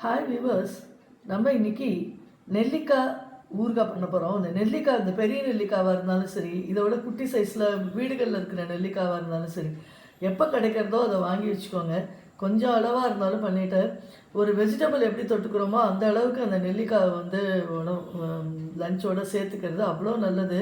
Hi viewers நம்ம இன்னைக்கு நெல்லிக்காய் ஊறுகாய் பண்ண போகிறோம் இந்த நெல்லிக்காய் இந்த பெரிய நெல்லிக்காவாக இருந்தாலும் சரி இதோட குட்டி சைஸில் வீடுகளில் இருக்கிற நெல்லிக்காவாக இருந்தாலும் சரி எப்போ கிடைக்கிறதோ அதை வாங்கி வச்சுக்கோங்க. கொஞ்சம் அளவாக இருந்தாலும் பண்ணிவிட்டு ஒரு வெஜிடபிள் எப்படி தொட்டுக்கிறோமோ அந்த அளவுக்கு அந்த நெல்லிக்காய் வந்து உணவு லஞ்சோடு சேர்த்துக்கிறது அவ்வளோ நல்லது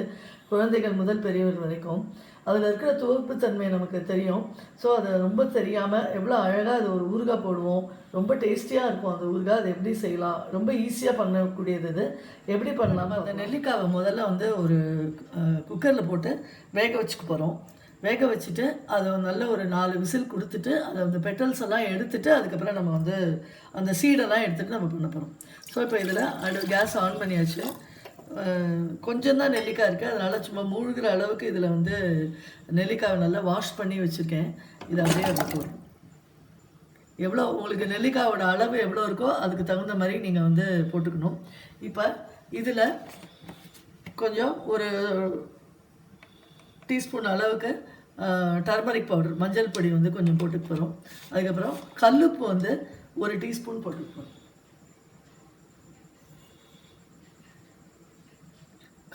குழந்தைகள் முதல் பெரியவர் வரைக்கும். அதில் இருக்கிற துவர்ப்புத்தன்மை நமக்கு தெரியும். ஸோ அதை ரொம்ப தெரியாமல் எவ்வளோ அழகாக அது ஒரு ஊறுகாய் போடுவோம். ரொம்ப டேஸ்டியாக இருக்கும் அந்த ஊறுகாய். அதை எப்படி செய்யலாம்? ரொம்ப ஈஸியாக பண்ணக்கூடியது இது. எப்படி பண்ணலாமா அந்த நெல்லிக்காவை முதல்ல வந்து ஒரு குக்கரில் போட்டு வேக வச்சுக்க போகிறோம் வேக வச்சுட்டு அதை நல்ல ஒரு நாலு விசில் கொடுத்துட்டு அதை அந்த பெட்டல்ஸ் எல்லாம் எடுத்துட்டு அதுக்கப்புறம் நம்ம வந்து அந்த சீடெல்லாம் எடுத்துகிட்டு நம்ம பண்ண போகிறோம் ஸோ இப்போ இதில் அடு கேஸ் ஆன் பண்ணியாச்சு. கொஞ்சம் தான் நெல்லிக்காய் இருக்குது அதனால் சும்மா மூழ்கிற அளவுக்கு இதில் வந்து நெல்லிக்காவை நல்லா வாஷ் பண்ணி வச்சுருக்கேன். இதை அப்படியே அதில் எவ்வளோ உங்களுக்கு நெல்லிக்காயோட அளவு எவ்வளோ இருக்கோ அதுக்கு தகுந்த மாதிரி நீங்கள் வந்து போட்டுக்கணும். இப்போ இதில் கொஞ்சம் ஒரு டீஸ்பூன் அளவுக்கு டர்மரிக் பவுடர் மஞ்சள் பொடி வந்து கொஞ்சம் போட்டுக்கு போகிறோம் அதுக்கப்புறம் கல்லுப்பு வந்து ஒரு டீஸ்பூன் போட்டுக்கு போகிறோம்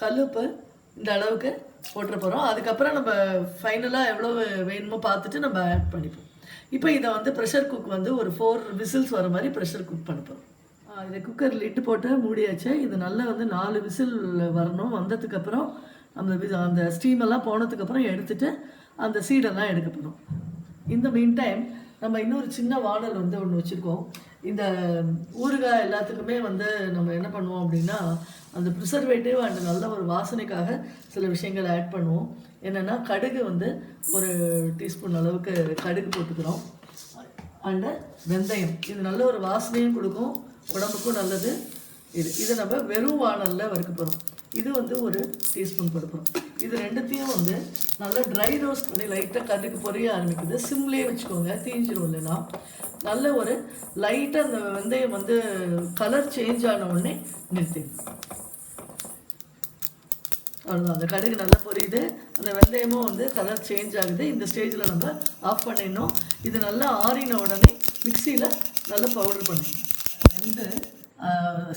கல்லுப்பு இந்த அளவுக்கு போட்டுற போகிறோம் அதுக்கப்புறம் நம்ம ஃபைனலாக எவ்வளோ வேணுமோ பார்த்துட்டு நம்ம ஆட் பண்ணிப்போம். இப்போ இதை வந்து ப்ரெஷர் குக் வந்து ஒரு ஃபோர் விசில்ஸ் வர மாதிரி ப்ரெஷர் குக் பண்ண போகிறோம் இதை குக்கர் லிட்டு போட்டு மூடியாச்சு. இது நல்லா வந்து நாலு விசில் வரணும். வந்ததுக்கப்புறம் அந்த வி அந்த ஸ்டீமெல்லாம் போனதுக்கப்புறம் எடுத்துட்டு அந்த சீடெல்லாம் எடுக்க போகிறோம் இந்த மீன் டைம் நம்ம இன்னொரு சின்ன வாடல் வந்து ஒன்று வச்சுருக்கோம். இந்த ஊறுகாய் எல்லாத்துக்குமே வந்து நம்ம என்ன பண்ணுவோம் அப்படின்னா அந்த ப்ரிசர்வேட்டிவ் அண்ட் நல்ல ஒரு வாசனைக்காக சில விஷயங்கள் ஆட் பண்ணுவோம். என்னென்னா கடுகு வந்து ஒரு டீஸ்பூன் அளவுக்கு கடுகு போட்டுக்கிறோம். அண்டு வெந்தயம் இது நல்ல ஒரு வாசனையும் கொடுக்கும் உடம்புக்கும் நல்லது. இது இதை நம்ம வெறும் வானலில் வறுக்க போகிறோம் இது வந்து ஒரு டீஸ்பூன் கொடுப்போம். இது ரெண்டுத்தையும் வந்து நல்லா ட்ரை ரோஸ்ட் பண்ணி லைட்டாக கடுகு பொரிய ஆரம்பிக்குது. சிம்லேயே வச்சுக்கோங்க தீஞ்சிரும் இல்லைன்னா நல்ல ஒரு லைட்டாக அந்த வெந்தயம் வந்து கலர் சேஞ்ச் ஆன உடனே நிறுத்தி. அவ்வளோதான் அந்த கடுகு நல்லா பொரியுது. அந்த வெந்தயமும் வந்து கலர் சேஞ்ச் ஆகுது. இந்த ஸ்டேஜில் நம்ம ஆஃப் பண்ணிடணும். இது நல்லா ஆறின உடனே மிக்சியில் நல்லா பவுடர் பண்ணிடணும் ரெண்டு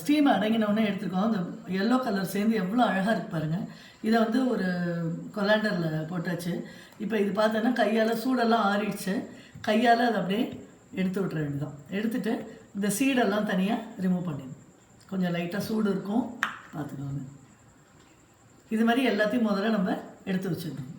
ஸ்டீம் அடங்கினவொடனே எடுத்துருக்கோம். அந்த எல்லோ கலர் சேர்ந்து எவ்வளோ அழகாக இருக்கு பாருங்கள் இதை வந்து ஒரு கொலாண்டரில் போட்டாச்சு. இப்போ இது பார்த்தோன்னா கையால் சூடெல்லாம் ஆறிடுச்சு. கையால் அதை அப்படியே எடுத்து விட்ற வேண்டியதான் எடுத்துட்டு இந்த சீடெல்லாம் தனியாக ரிமூவ் பண்ணிடணும். கொஞ்சம் லைட்டாக சூடு இருக்கும். பார்த்துக்கோங்க. இது மாதிரி எல்லாத்தையும் முதல்ல நம்ம எடுத்து வச்சுக்கணும்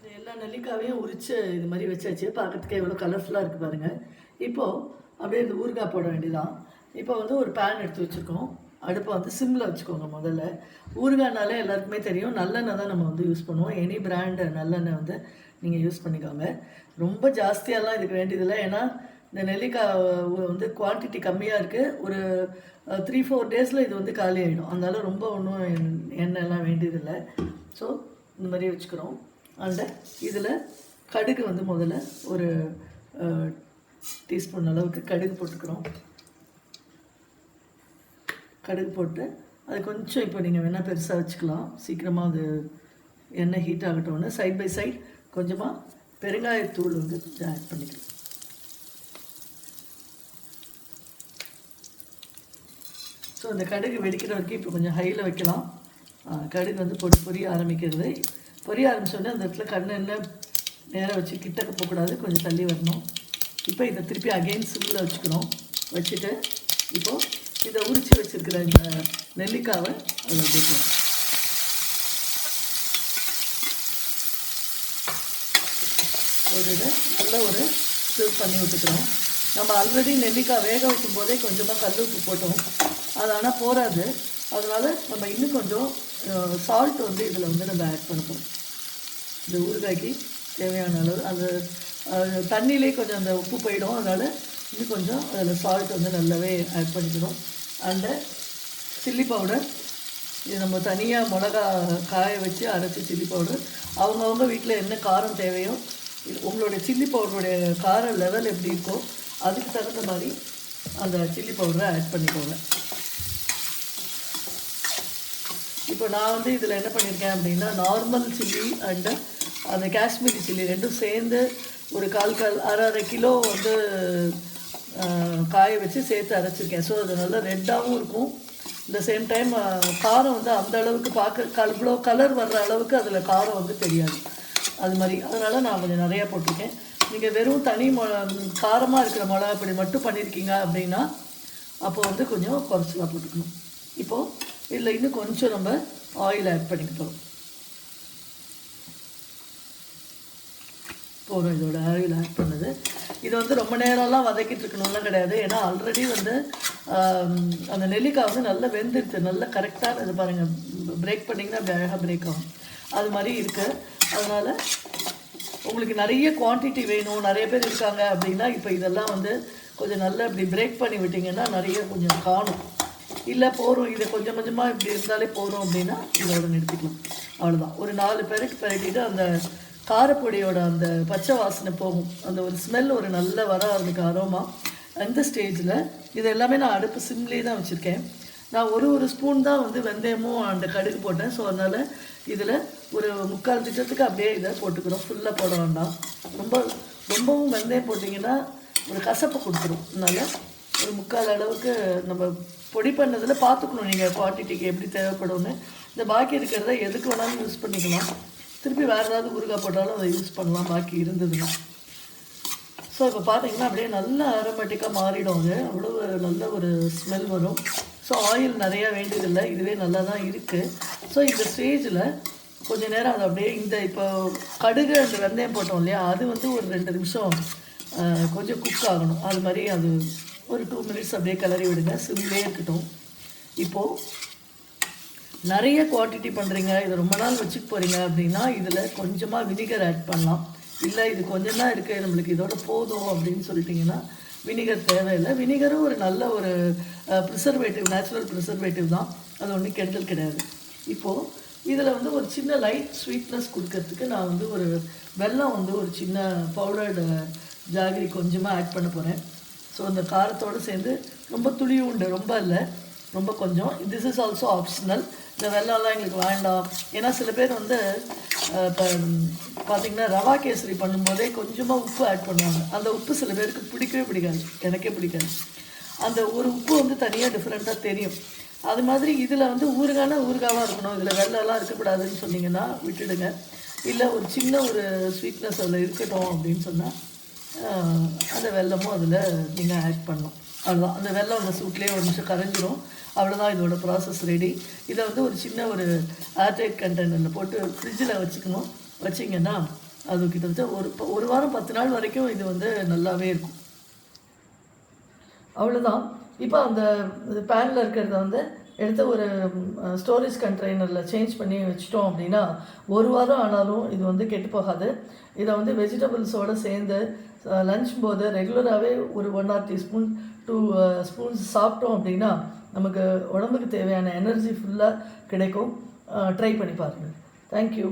இது எல்லா நெல்லிக்காவையும் உரித்து இது மாதிரி வச்சாச்சு. பார்க்கறதுக்கே எவ்வளோ கலர்ஃபுல்லாக இருக்குது பாருங்கள் இப்போது அப்படியே இந்த ஊறுகாய் போட வேண்டியதான் இப்போ வந்து ஒரு பேன் எடுத்து வச்சுருக்கோம். அடுப்பை வந்து சிம்மில் வச்சுக்கோங்க முதல்ல. ஊறுகாய்னாலே எல்லாருக்குமே தெரியும். நல்லெண்ணெய் தான் நம்ம வந்து யூஸ் பண்ணுவோம். எனி பிராண்டு நல்லெண்ணெய் வந்து நீங்கள் யூஸ் பண்ணிக்கோங்க. ரொம்ப ஜாஸ்தியாலாம் இதுக்கு வேண்டியதில்லை. ஏன்னா இந்த நெல்லிக்காய் வந்து குவான்டிட்டி கம்மியாக இருக்குது ஒரு த்ரீ ஃபோர் டேஸில் இது வந்து காலி ஆகிடும் அதனால ரொம்ப ஒன்றும் எண்ணெய்லாம் வேண்டியதில்லை. ஸோ இந்த மாதிரி வச்சுக்கிறோம். அண்டு இதில் கடுகு வந்து முதல்ல ஒரு டீஸ்பூன் அளவுக்கு கடுகு போட்டுக்கிறோம். கடுகு போட்டு அது கொஞ்சம் இப்போ நீங்கள் வேணால் பெருசாக வச்சுக்கலாம். சீக்கிரமாக அது எண்ணெய் ஹீட் ஆகட்டும்னு சைட் பை சைட் கொஞ்சமாக பெருங்காயத்தூள் வந்து கொஞ்சம் ஆட் பண்ணிக்கலாம். ஸோ இந்த கடுகு வெடிக்கிற வரைக்கும் இப்போ கொஞ்சம் ஹையில் வைக்கலாம். கடுகு வந்து பொடி பொரிய ஆரம்பிக்கிறது. பொரிய ஆரம்பித்தோடனே அந்த இடத்துல கண்ணெண்ணெய் நேராக வச்சு கிட்டக்க போகக்கூடாது கொஞ்சம் தள்ளி வரணும். இப்போ இதை திருப்பி அகெயின் சிம்மில் வச்சுக்கணும். வச்சுட்டு இப்போது இதை உரித்து வச்சுருக்கிற இந்த நெல்லிக்காவை அதில் வைக்கணும் ஒரு இதை நல்ல ஒரு ஸ்டிர் பண்ணி விட்டுக்கிறோம். நம்ம ஆல்ரெடி நெல்லிக்காய் வேக வைக்கும் போதே கொஞ்சமாக கல் உப்பு போட்டோம். அது ஆனால் போகாது அதனால் நம்ம இன்னும் கொஞ்சம் சால்ட் வந்து இதில் வந்து நம்ம ஆட் பண்ணுறோம் இந்த ஊறுகாய்க்கு தேவையான அளவு. அந்த தண்ணியிலே கொஞ்சம் அந்த உப்பு போயிடும். அதனால் இன்னும் கொஞ்சம் அதில் சால்ட் வந்து நல்லாவே ஆட் பண்ணிக்கணும். அண்டு சில்லி பவுடர் இது நம்ம தனியாக மிளகா காய வச்சு அரைச்சி சில்லி பவுடர் அவங்கவுங்க வீட்டில் என்ன காரம் தேவையோ உங்களுடைய சில்லி பவுடருடைய கார லெவல் எப்படி இருக்கோ அதுக்கு தகுந்த மாதிரி அந்த சில்லி பவுடரை ஆட் பண்ணிக்கோங்க. இப்போ நான் வந்து இதில் என்ன பண்ணியிருக்கேன் அப்படின்னா நார்மல் சில்லி அண்டு அந்த காஷ்மீரி சில்லி ரெண்டும் சேர்ந்து ஒரு கால் கால் அரை அரை கிலோ வந்து காய வச்சு சேர்த்து அரைச்சிருக்கேன். ஸோ அது நல்லா ரெட்டாகவும் இருக்கும். இந்த சேம் டைம் காரம் வந்து அந்த அளவுக்கு பார்க்க கல் இவ்வளோ கலர் வர்ற அளவுக்கு அதில் காரம் வந்து தெரியாது. அது மாதிரி. அதனால் நான் கொஞ்சம் நிறையா போட்டிருக்கேன். நீங்கள் வெறும் தனி மொ காரமாக இருக்கிற மிளகா இப்படி மட்டும் பண்ணியிருக்கீங்க அப்படின்னா அப்போ வந்து கொஞ்சம் குறைச்சலாக போட்டுக்கணும். இப்போது இதில் இன்னும் கொஞ்சம் நம்ம ஆயில் ஆட் பண்ணிக்க போகிறோம் போகிறோம் இதோட ஆயில் ஆட் பண்ணது. இது வந்து ரொம்ப நேரம்லாம் வதக்கிட்டு இருக்கணும்லாம் கிடையாது. ஏன்னா ஆல்ரெடி வந்து அந்த நெல்லிக்காய் வந்து நல்லா வெந்துடுது நல்லா கரெக்டாக இது பாருங்கள் பிரேக் பண்ணிங்கன்னா அப்படி அழகாக பிரேக் ஆகும். அது மாதிரி இருக்குது அதனால் உங்களுக்கு நிறைய குவான்டிட்டி வேணும். நிறைய பேர் இருக்காங்க அப்படின்னா இப்போ இதெல்லாம் வந்து கொஞ்சம் நல்லா இப்படி பிரேக் பண்ணி விட்டிங்கன்னா நிறைய கொஞ்சம் காணும். இல்லை போகிறோம் இதை கொஞ்சம் கொஞ்சமாக இப்படி இருந்தாலே போகிறோம் அப்படின்னா இதோட நிறுத்திக்கலாம் அவ்வளோதான் ஒரு நாலு பேருக்கு பரட்டிட்டு அந்த காரப்பொடியோட அந்த பச்சை வாசனை போகும். அந்த ஒரு ஸ்மெல் ஒரு நல்ல வர ஆரம்பிக்க அரோமா அந்த ஸ்டேஜில் இது எல்லாமே நான் அடுப்பு சிம்லேயே தான் வச்சுருக்கேன். நான் ஒரு ஒரு ஸ்பூன் தான் வந்து வெந்தயமும் அந்த கடுகு போட்டேன். ஸோ அதனால் இதில் ஒரு முக்கால் திட்டத்துக்கு அப்படியே இதை போட்டுக்கிறோம். ஃபுல்லாக போட வேண்டாம். ரொம்ப ரொம்பவும் வெந்தயம் போட்டிங்கன்னா ஒரு கசப்பை கொடுத்துரும். அதனால் ஒரு முக்கால் அளவுக்கு நம்ம பொடி பண்ணதில் பார்த்துக்கணும் நீங்கள் குவான்டிட்டிக்கு எப்படி தேவைப்படும்னு. இந்த பாக்கி இருக்கிறத எதுக்கு வேணாலும் யூஸ் பண்ணிக்கலாம். திருப்பி வேறு ஏதாவது ஊறுகாய் போட்டாலும் அதை யூஸ் பண்ணலாம் பாக்கி இருந்ததுன்னா. ஸோ இப்போ பார்த்தீங்கன்னா அப்படியே நல்லா அரோமேட்டிக்காக மாறிடும் அது. அவ்வளோ ஒரு நல்ல ஒரு ஸ்மெல் வரும். ஸோ ஆயில் நிறையா வேண்டியதில்லை. இதுவே நல்லா தான் இருக்குது ஸோ இந்த ஸ்டேஜில் கொஞ்ச நேரம் அது அப்படியே இந்த இப்போ கடுகு அந்த வெந்தயம் போட்டோம் இல்லையா? அது வந்து ஒரு ரெண்டு நிமிஷம் கொஞ்சம் குக் ஆகணும். அது மாதிரி அது ஒரு டூ மினிட்ஸ் அப்படியே கிளறி விடுங்க. சிம்லேயே இருக்கட்டும். இப்போது நிறைய குவான்டிட்டி பண்ணுறீங்க இதை ரொம்ப நாள் வச்சுக்க போகிறீங்க அப்படின்னா இதில் கொஞ்சமாக வினிகர் ஆட் பண்ணலாம். இல்லை இது கொஞ்சம் தான் இருக்குது நம்மளுக்கு இதோட போதும் அப்படின்னு சொல்லிட்டிங்கன்னா வினிகர் தேவையில்லை. வினிகரும் ஒரு நல்ல ஒரு ப்ரிசர்வேட்டிவ் நேச்சுரல் ப்ரிசர்வேட்டிவ் தான். அது ஒன்றும் கெடுதல் கிடையாது. இப்போது இதில் வந்து ஒரு சின்ன லைட் ஸ்வீட்னஸ் கொடுக்கறதுக்கு நான் வந்து ஒரு வெல்லம் வந்து ஒரு சின்ன பவுடர்டு ஜாகிரி கொஞ்சமாக ஆட் பண்ண போகிறேன் ஸோ அந்த காரத்தோடு சேர்ந்து ரொம்ப துளி உண்டு ரொம்ப இல்லை. ரொம்ப கொஞ்சம். திஸ் இஸ் ஆல்சோ ஆப்ஷனல் இந்த வெள்ளம்லாம் எங்களுக்கு வேண்டாம். ஏன்னா சில பேர் வந்து இப்போ பார்த்தீங்கன்னா ரவா கேசரி பண்ணும்போதே கொஞ்சமாக உப்பு ஆட் பண்ணுவாங்க. அந்த உப்பு சில பேருக்கு பிடிக்கவே பிடிக்காது. எனக்கே பிடிக்காது. அந்த ஒரு உப்பு வந்து தனியாக டிஃப்ரெண்ட்டாக தெரியும். அது மாதிரி இதில் வந்து ஊறுகானா ஊறுகாவாக இருக்கணும். இதில் வெள்ளம்லாம் இருக்கக்கூடாதுன்னு சொன்னீங்கன்னா விட்டுடுங்க. இல்லை ஒரு சின்ன ஒரு ஸ்வீட்னஸ் அதில் இருக்கட்டும் அப்படின்னு சொன்னால் அந்த வெல்லமும் அதில் நீங்கள் ஆட் பண்ணணும் அவ்வளோதான் அந்த வெள்ளம் அந்த சூட்லேயே ஒரு நிமிஷம் கரைஞ்சிரும். அவ்வளோதான் இதோட ப்ராசஸ் ரெடி இதை வந்து ஒரு சின்ன ஒரு ஏர்டைட் கண்டெய்னரில் போட்டு ஃப்ரிட்ஜில் வச்சுக்கணும். வச்சிங்கன்னா அது கிட்டத்தட்ட ஒரு ஒரு வாரம் பத்து நாள் வரைக்கும் இது வந்து நல்லாவே இருக்கும். அவ்வளோதான் இப்போ அந்த பேனில் இருக்கிறத வந்து எடுத்து ஒரு ஸ்டோரேஜ் கண்டெய்னரில் சேஞ்ச் பண்ணி வச்சிட்டோம் அப்படின்னா ஒரு வாரம் ஆனாலும் இது வந்து கெட்டு போகாது. இதை வந்து வெஜிடபிள்ஸோடு சேர்ந்து லஞ்ச் போது ரெகுலராகவே ஒரு one or teaspoon two spoons சாப்பிட்டோம் அப்படின்னா நமக்கு உடம்புக்கு தேவையான எனர்ஜி ஃபுல்லாக கிடைக்கும். ட்ரை பண்ணி பாருங்கள் தேங்க்யூ